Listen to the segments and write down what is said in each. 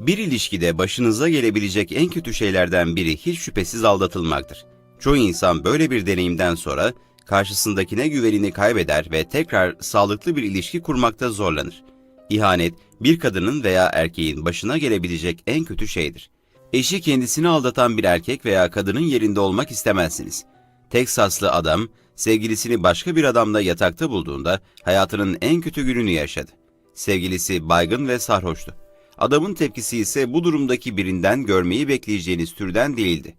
Bir ilişkide başınıza gelebilecek en kötü şeylerden biri hiç şüphesiz aldatılmaktır. Çoğu insan böyle bir deneyimden sonra karşısındakine güvenini kaybeder ve tekrar sağlıklı bir ilişki kurmakta zorlanır. İhanet, bir kadının veya erkeğin başına gelebilecek en kötü şeydir. Eşi kendisini aldatan bir erkek veya kadının yerinde olmak istemezsiniz. Teksaslı adam, sevgilisini başka bir adamla yatakta bulduğunda hayatının en kötü gününü yaşadı. Sevgilisi baygın ve sarhoştu. Adamın tepkisi ise bu durumdaki birinden görmeyi bekleyeceğiniz türden değildi.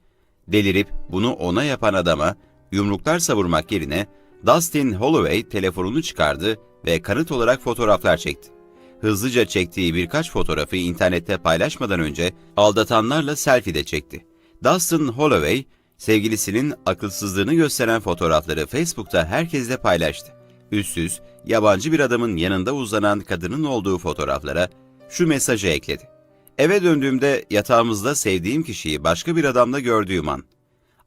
Delirip bunu ona yapan adama yumruklar savurmak yerine Dustin Holloway telefonunu çıkardı ve kanıt olarak fotoğraflar çekti. Hızlıca çektiği birkaç fotoğrafı internette paylaşmadan önce aldatanlarla selfie de çekti. Dustin Holloway, sevgilisinin akılsızlığını gösteren fotoğrafları Facebook'ta herkesle paylaştı. Üstsüz, yabancı bir adamın yanında uzanan kadının olduğu fotoğraflara şu mesajı ekledi. Eve döndüğümde yatağımızda sevdiğim kişiyi başka bir adamla gördüğüm an.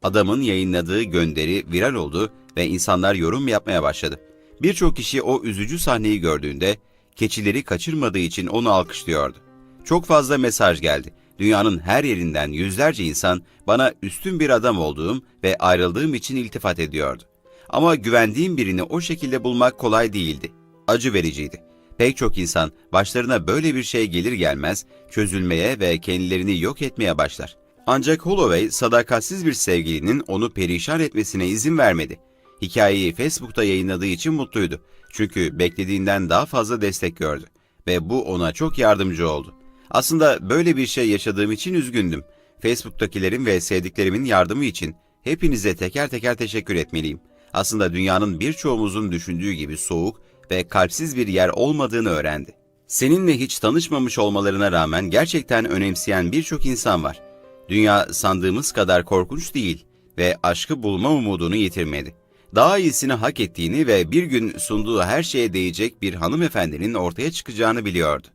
Adamın yayınladığı gönderi viral oldu ve insanlar yorum yapmaya başladı. Birçok kişi o üzücü sahneyi gördüğünde keçileri kaçırmadığı için onu alkışlıyordu. Çok fazla mesaj geldi. Dünyanın her yerinden yüzlerce insan bana üstün bir adam olduğum ve ayrıldığım için iltifat ediyordu. Ama güvendiğim birini o şekilde bulmak kolay değildi. Acı vericiydi. Pek çok insan başlarına böyle bir şey gelir gelmez çözülmeye ve kendilerini yok etmeye başlar. Ancak Holloway sadakatsiz bir sevgilinin onu perişan etmesine izin vermedi. Hikayeyi Facebook'ta yayınladığı için mutluydu. Çünkü beklediğinden daha fazla destek gördü. Ve bu ona çok yardımcı oldu. Aslında böyle bir şey yaşadığım için üzgündüm. Facebook'takilerin ve sevdiklerimin yardımı için hepinize teker teker teşekkür etmeliyim. Aslında dünyanın birçoğumuzun düşündüğü gibi soğuk ve kalpsiz bir yer olmadığını öğrendi. Seninle hiç tanışmamış olmalarına rağmen gerçekten önemseyen birçok insan var. Dünya sandığımız kadar korkunç değil ve aşkı bulma umudunu yitirmedi. Daha iyisini hak ettiğini ve bir gün sunduğu her şeye değecek bir hanımefendinin ortaya çıkacağını biliyordu.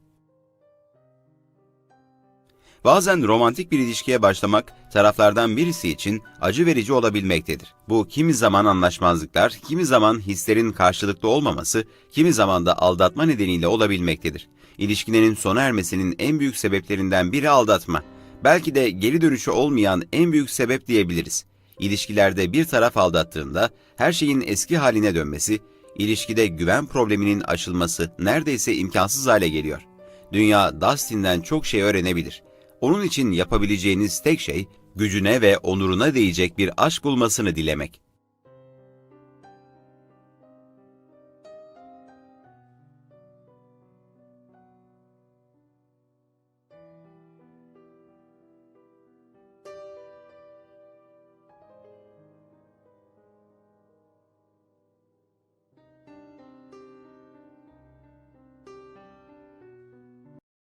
Bazen romantik bir ilişkiye başlamak taraflardan birisi için acı verici olabilmektedir. Bu kimi zaman anlaşmazlıklar, kimi zaman hislerin karşılıklı olmaması, kimi zaman da aldatma nedeniyle olabilmektedir. İlişkilerin sona ermesinin en büyük sebeplerinden biri aldatma. Belki de geri dönüşü olmayan en büyük sebep diyebiliriz. İlişkilerde bir taraf aldattığında her şeyin eski haline dönmesi, ilişkide güven probleminin aşılması neredeyse imkansız hale geliyor. Dünya Dustin'den çok şey öğrenebilir. Onun için yapabileceğiniz tek şey gücüne ve onuruna değecek bir aşk bulmasını dilemek.